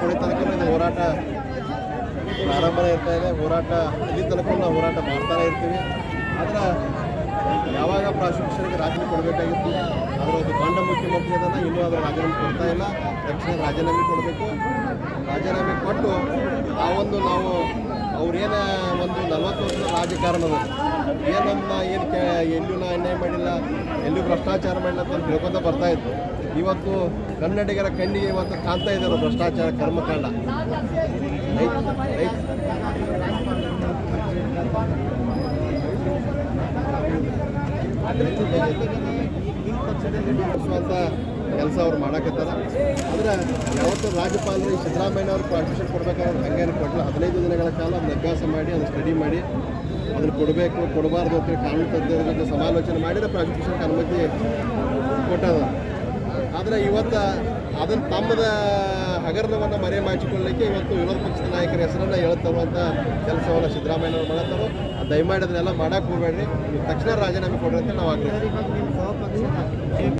ಕೊಡಿ ತನಕ ಇದು ಹೋರಾಟ ಪ್ರಾರಂಭನೇ ಇರ್ತಾ ಇದೆ. ಹೋರಾಟ, ಇಲ್ಲಿ ತನಕ ನಾವು ಹೋರಾಟ ಮಾಡ್ತಾನೆ ಇರ್ತೀವಿ. ಆದರೆ ಯಾವಾಗ ಪ್ರಾಸಿಕ್ಯೂಷನ್ಗೆ ರಾಜೀನಾಮೆ ಕೊಡಬೇಕಾಗಿತ್ತು? ಅದರ ಒಂದು ಬಂಡ ಮುಖ್ಯಮಂತ್ರಿ ಅದನ್ನು ಇನ್ನೂ ಅದರ ರಾಜೀನಾಮೆ ಕೊಡ್ತಾ ಇಲ್ಲ. ತಕ್ಷಣ ರಾಜೀನಾಮೆ ಕೊಡಬೇಕು. ರಾಜೀನಾಮೆ ಕೊಟ್ಟು ಆ ಒಂದು ನಾವು ಅವ್ರೇನ ರಾಜಕಾರಣದ ಏನನ್ನ, ಏನು ಎಲ್ಲೂ ನಾ ಅನ್ಯಾಯ ಮಾಡಿಲ್ಲ, ಎಲ್ಲೂ ಭ್ರಷ್ಟಾಚಾರ ಮಾಡಿಲ್ಲ ಅಂತ ತಿಳ್ಕೊತ ಬರ್ತಾ ಇತ್ತು ಇವತ್ತು ಕನ್ನಡಿಗರ ಕಣ್ಣಿಗೆ ಇವತ್ತು ಕಾಣ್ತಾ ಇದ್ದಾರೆ ಭ್ರಷ್ಟಾಚಾರ ಕರ್ಮಕಾಂಡ. ಕೆಲಸ ಅವ್ರು ಮಾಡಕತ್ತಾರ. ಆದ್ರೆ ಯಾವತ್ತೂ ರಾಜ್ಯಪಾಲರು ಈ ಸಿದ್ದರಾಮಯ್ಯ ಅವರು ಪ್ರಾಸಿಕ್ಯೂಷನ್ ಕೊಡ್ಬೇಕಾದ್ರೆ ಹಂಗೇನು ಕೊಟ್ಟರು ಹದಿನೈದು ದಿನಗಳ ಕಾಲ ಅದನ್ನ ಅಭ್ಯಾಸ ಮಾಡಿ, ಅದನ್ನ ಸ್ಟಡಿ ಮಾಡಿ. ಅದನ್ನು ಕೊಡಬೇಕು, ಕೊಡಬಾರ್ದು ಅಂತೇಳಿ ಕಾನೂನು ತಜ್ಞರ ಜೊತೆ ಸಮಾಲೋಚನೆ ಮಾಡಿದ್ರೆ ಪ್ರಾಸಿಕ್ಯೂಷನ್ಗೆ ಅನುಮತಿ ಕೊಟ್ಟದ. ಆದರೆ ಇವತ್ತು ಅದನ್ನು ತಮ್ಮದ ಹಗರಣವನ್ನು ಮರೆ ಮಾಚಿಕೊಳ್ಳಲಿಕ್ಕೆ ಇವತ್ತು ವಿರೋಧ ಪಕ್ಷದ ನಾಯಕರ ಹೆಸರನ್ನು ಅಂತ ಕೆಲಸವನ್ನು ಸಿದ್ದರಾಮಯ್ಯನವರು ಮಾಡತ್ತಾರೋ ದಯಮಾಡಿ ಅದನ್ನೆಲ್ಲ ಮಾಡಕ್ಕೆ ಹೋಗಬೇಡ್ರಿ. ತಕ್ಷಣ ರಾಜೀನಾಮೆ ಕೊಡ್ರಿ ನಾವು ಆಗ್ರಹಿಸ್ತೀವಿ.